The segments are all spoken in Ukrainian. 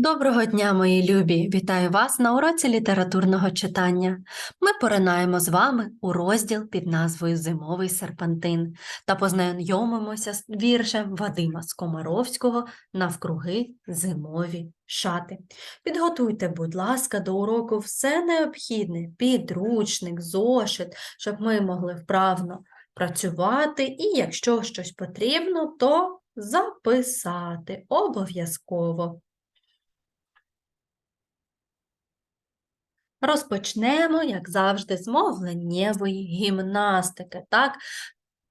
Доброго дня, мої любі! Вітаю вас на уроці літературного читання. Ми поринаємо з вами у розділ під назвою Зимовий серпантин та познайомимося з віршем Вадима Скомаровського Навкруги зимові шати. Підготуйте, будь ласка, до уроку все необхідне, підручник, зошит, щоб ми могли вправно працювати, і якщо щось потрібно, то записати обов'язково. Розпочнемо, як завжди, з мовленнєвої гімнастики. Так?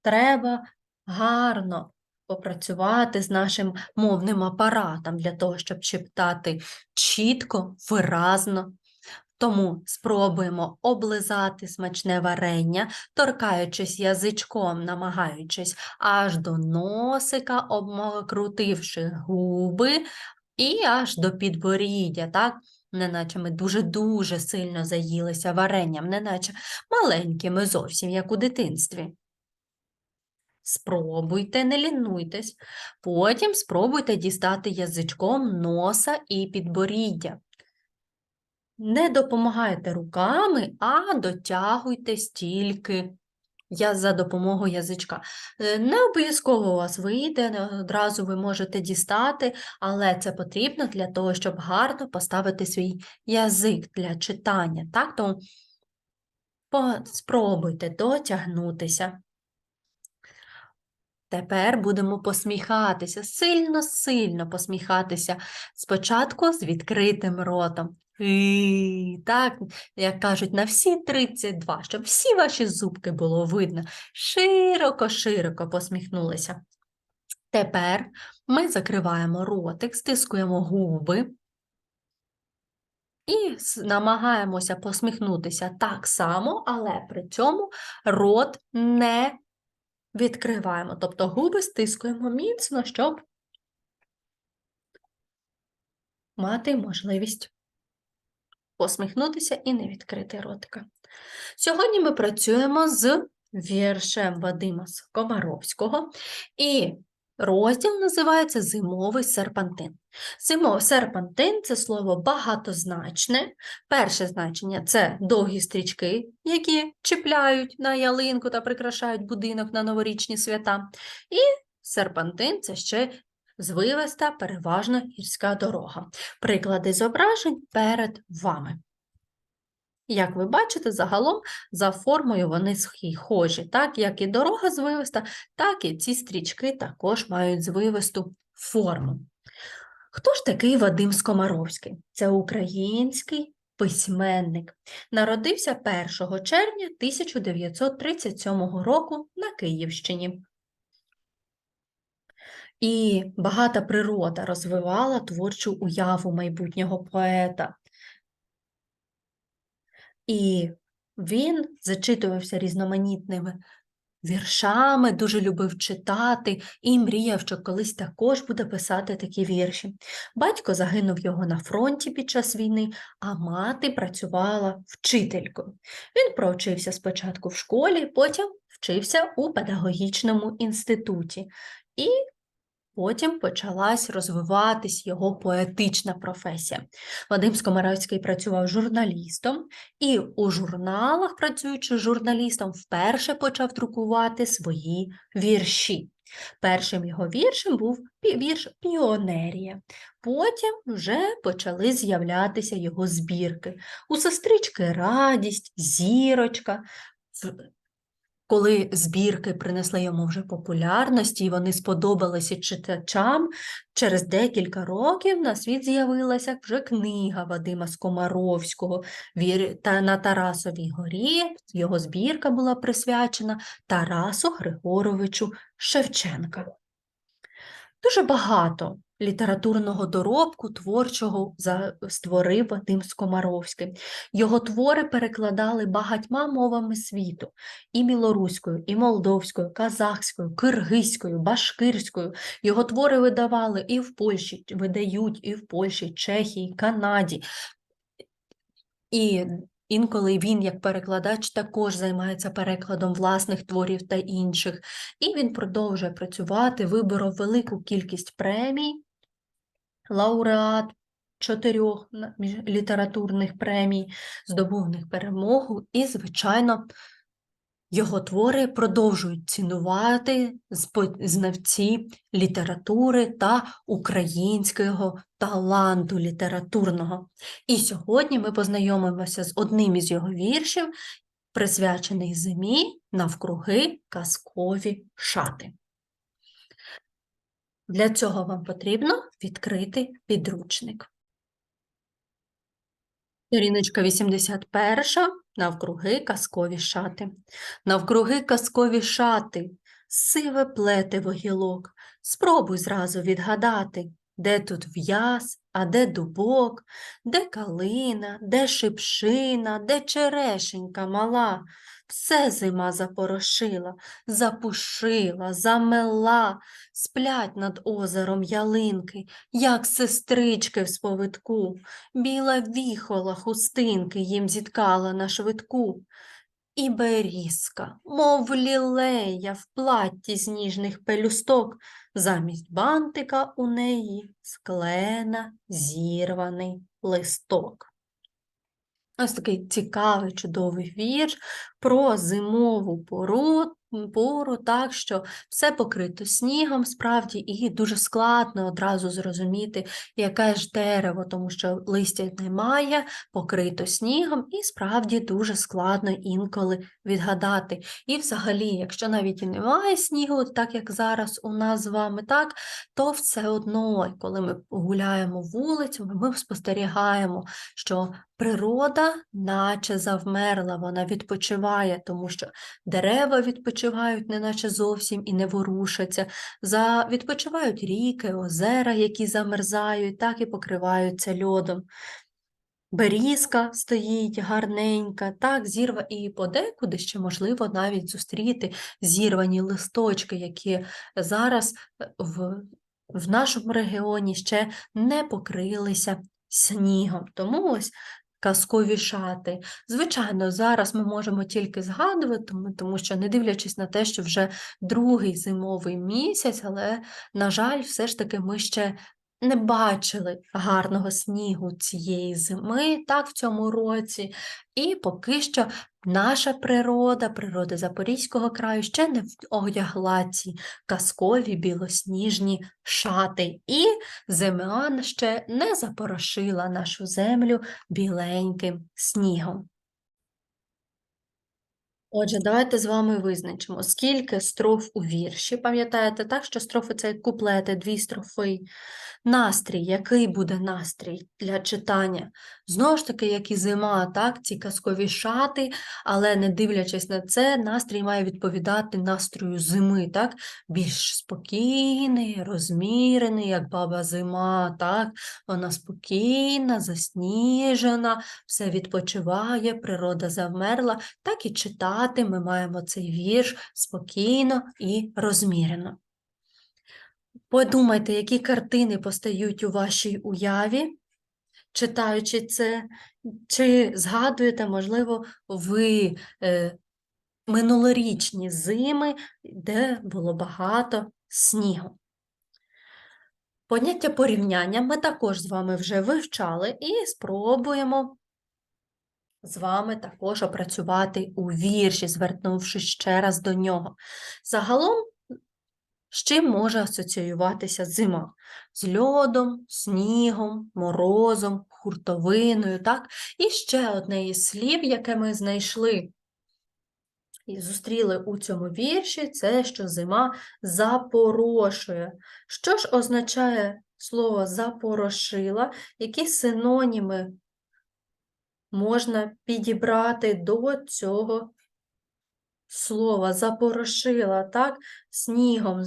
Треба гарно попрацювати з нашим мовним апаратом для того, щоб читати чітко, виразно. Тому спробуємо облизати смачне варення, торкаючись язичком, намагаючись аж до носика, обкрутивши губи і аж до підборіддя. Так? Неначе ми дуже-дуже сильно заїлися варенням, неначе маленькими зовсім, як у дитинстві. Спробуйте, не лінуйтесь. Потім спробуйте дістати язичком носа і підборіддя. Не допомагайте руками, а дотягуйтесь тільки я за допомогою язичка. Е, Не обов'язково у вас вийде, не одразу ви можете дістати, але це потрібно для того, щоб гарно поставити свій язик для читання. Так? Тому спробуйте дотягнутися. Тепер будемо посміхатися, сильно-сильно посміхатися. Спочатку з відкритим ротом. І, так, як кажуть, на всі 32, щоб всі ваші зубки було видно. Широко-широко посміхнулися. Тепер ми закриваємо ротик, стискуємо губи і намагаємося посміхнутися так само, але при цьому рот не відкриваємо. Тобто губи стискуємо міцно, щоб мати можливість посміхнутися і не відкрити ротика. Сьогодні ми працюємо з віршем Вадима Скомаровського, і розділ називається Зимовий серпантин. Зимовий серпантин це слово багатозначне. Перше значення це довгі стрічки, які чіпляють на ялинку та прикрашають будинок на новорічні свята. І серпантин це ще звивиста, переважно гірська дорога. Приклади зображень перед вами. Як ви бачите, загалом за формою вони схожі, так як і дорога звивиста, так і ці стрічки також мають звивисту форму. Хто ж такий Вадим Скомаровський? Це український письменник. Народився 1 червня 1937 року на Київщині. І багата природа розвивала творчу уяву майбутнього поета. І він зачитувався різноманітними віршами, дуже любив читати і мріяв, що колись також буде писати такі вірші. Батько загинув його на фронті під час війни, а мати працювала вчителькою. Він проучився спочатку в школі, потім вчився у педагогічному інституті. І Потім почалась розвиватись його поетична професія. Вадим Скомаровський працював журналістом, і у журналах, працюючи журналістом, вперше почав друкувати свої вірші. Першим його віршем був вірш Піонерія. Потім вже почали з'являтися його збірки. У сестрички Радість, Зірочка. Коли збірки принесли йому вже популярності, і вони сподобалися читачам, через декілька років на світ з'явилася вже книга Вадима Скомаровського на Тарасовій горі. Його збірка була присвячена Тарасу Григоровичу Шевченка. Дуже багато літературного доробку творчого створив Вадим Скомаровський. Його твори перекладали багатьма мовами світу і білоруською, і молдовською, казахською, киргизькою, башкирською. Його твори видавали і в Польщі, видають і в Польщі, Чехії, Канаді. І інколи він, як перекладач, також займається перекладом власних творів та інших. І він продовжує працювати, виборов велику кількість премій, лауреат чотирьох літературних премій, здобув них перемогу, і, звичайно, його твори продовжують цінувати знавці літератури та українського таланту літературного. І сьогодні ми познайомимося з одним із його віршів, присвячений зимі навкруги казкові шати. Для цього вам потрібно відкрити підручник. Сторіночка 81. Навкруги казкові шати. Навкруги казкові шати, сиве плетиво гілок. Спробуй зразу відгадати, де тут в'яз, а де дубок, де калина, де шипшина, де черешенька мала. Все зима запорошила, запушила, замела, сплять над озером ялинки, як сестрички в сповитку. Біла віхола хустинки їм зіткала на швидку. І берізка, мов лілея в платті з ніжних пелюсток, замість бантика у неї склена зірваний листок. Ось такий цікавий, чудовий вірш про зимову пору, пору, так що все покрито снігом, справді, і дуже складно одразу зрозуміти, яке ж дерево, тому що листя немає, покрито снігом, і справді дуже складно інколи відгадати. І взагалі, якщо навіть і немає снігу, так як зараз у нас з вами, так, то все одно, коли ми гуляємо вулицями, ми спостерігаємо, що природа наче завмерла, вона відпочиває, тому що дерева відпочивають, неначе зовсім і не ворушаться, за... відпочивають ріки, озера, які замерзають, так і покриваються льодом. Берізка стоїть гарненька, так, зірва, і подекуди ще можливо навіть зустріти зірвані листочки, які зараз е, в, в нашому регіоні ще не покрилися снігом. Тому ось казкові шати. Звичайно, зараз ми можемо тільки згадувати, тому- що не дивлячись на те, що вже другий зимовий місяць, але, на жаль, все ж таки ми ще не бачили гарного снігу цієї зими, так, в цьому році. І поки що наша природа, природа Запорізького краю ще не одягла ці казкові білосніжні шати. І зима ще не запорошила нашу землю біленьким снігом. Отже, давайте з вами визначимо, скільки строф у вірші. Пам'ятаєте, так, що строфи це куплети, дві строфи. Настрій, який буде настрій для читання? Знову ж таки, як і зима, так, ці казкові шати, але не дивлячись на це, настрій має відповідати настрою зими, так? Більш спокійний, розмірений, як баба зима, так? Вона спокійна, засніжена, все відпочиває, природа завмерла, так і читати ми маємо цей вірш спокійно і розмірено. Подумайте, які картини постають у вашій уяві, читаючи це, чи згадуєте, можливо, ви е, минулорічні зими, де було багато снігу. Поняття порівняння ми також з вами вже вивчали і спробуємо з вами також опрацювати у вірші, звернувшись ще раз до нього. Загалом, з чим може асоціюватися зима? З льодом, снігом, морозом, хуртовиною, так? І ще одне із слів, яке ми знайшли і зустріли у цьому вірші, це що зима запорошує. Що ж означає слово запорошила? Які синоніми можна підібрати до цього слова? Запорошила, так? Снігом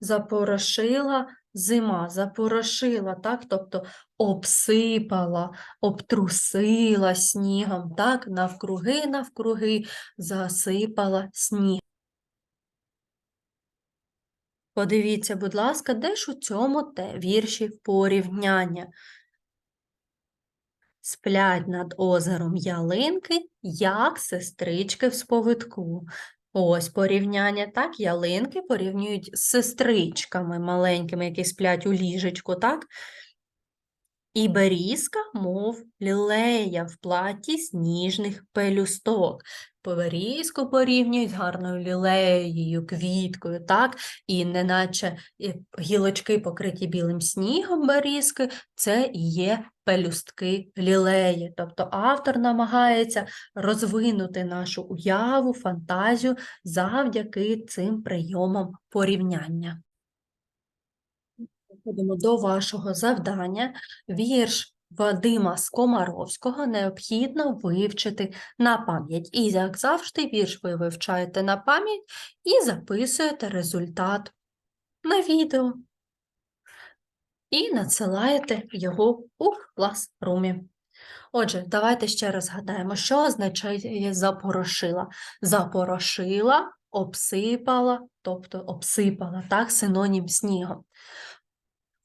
запорошила зима, запорошила, так? Тобто обсипала, обтрусила снігом, так? Навкруги, навкруги засипала сніг. Подивіться, будь ласка, де ж у цьому те вірші порівняння? Сплять над озером ялинки, як сестрички в сповитку. Ось порівняння, так, ялинки порівнюють з сестричками маленькими, які сплять у ліжечку, так? І берізка, мов лілея в платі сніжних пелюсток. Берізку порівнюють з гарною лілеєю, квіткою, так? І неначе гілочки покриті білим снігом берізки, це і є пелюстки лілеї. Тобто автор намагається розвинути нашу уяву, фантазію завдяки цим прийомам порівняння. Переходимо до вашого завдання. Вірш Вадима Скомаровського необхідно вивчити на пам'ять. І, як завжди, вірш ви вивчаєте на пам'ять і записуєте результат на відео. І надсилаєте його у класрумі. Отже, давайте ще раз згадаємо, що означає запорошила. Запорошила, обсипала, тобто обсипала, так, синонім снігом.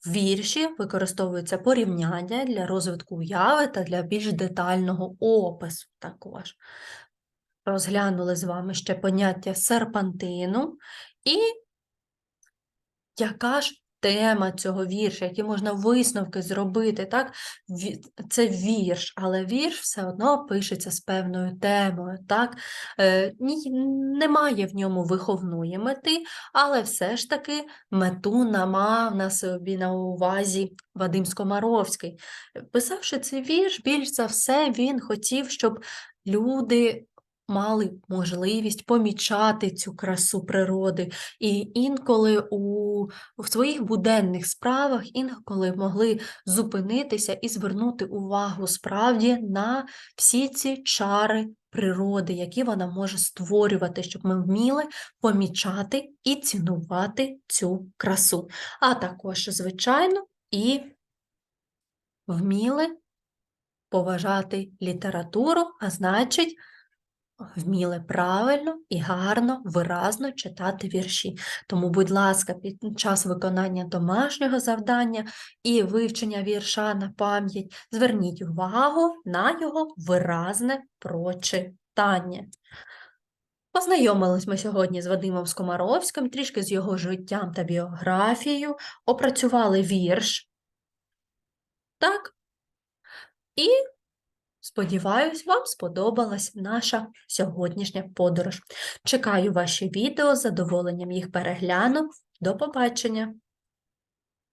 Вірші використовуються порівняння для розвитку уяви та для більш детального опису також. Розглянули з вами ще поняття серпантину і яка ж тема цього вірша, які можна висновки зробити, так? Це вірш, але вірш все одно пишеться з певною темою, так? Е, Немає в ньому виховної мети, але все ж таки мету намав на собі на увазі Вадим Скомаровський. Писавши цей вірш, більш за все він хотів, щоб люди мали можливість помічати цю красу природи, і інколи у, в своїх буденних справах інколи могли зупинитися і звернути увагу справді на всі ці чари природи, які вона може створювати, щоб ми вміли помічати і цінувати цю красу. А також, звичайно, і вміли поважати літературу, а значить, вміли правильно і гарно, виразно читати вірші. Тому, будь ласка, під час виконання домашнього завдання і вивчення вірша на пам'ять зверніть увагу на його виразне прочитання. Познайомились ми сьогодні з Вадимом Скомаровським, трішки з його життям та біографією, опрацювали вірш. Так? І Сподіваюсь, вам сподобалась наша сьогоднішня подорож. Чекаю ваші відео, з задоволенням їх перегляну. До побачення!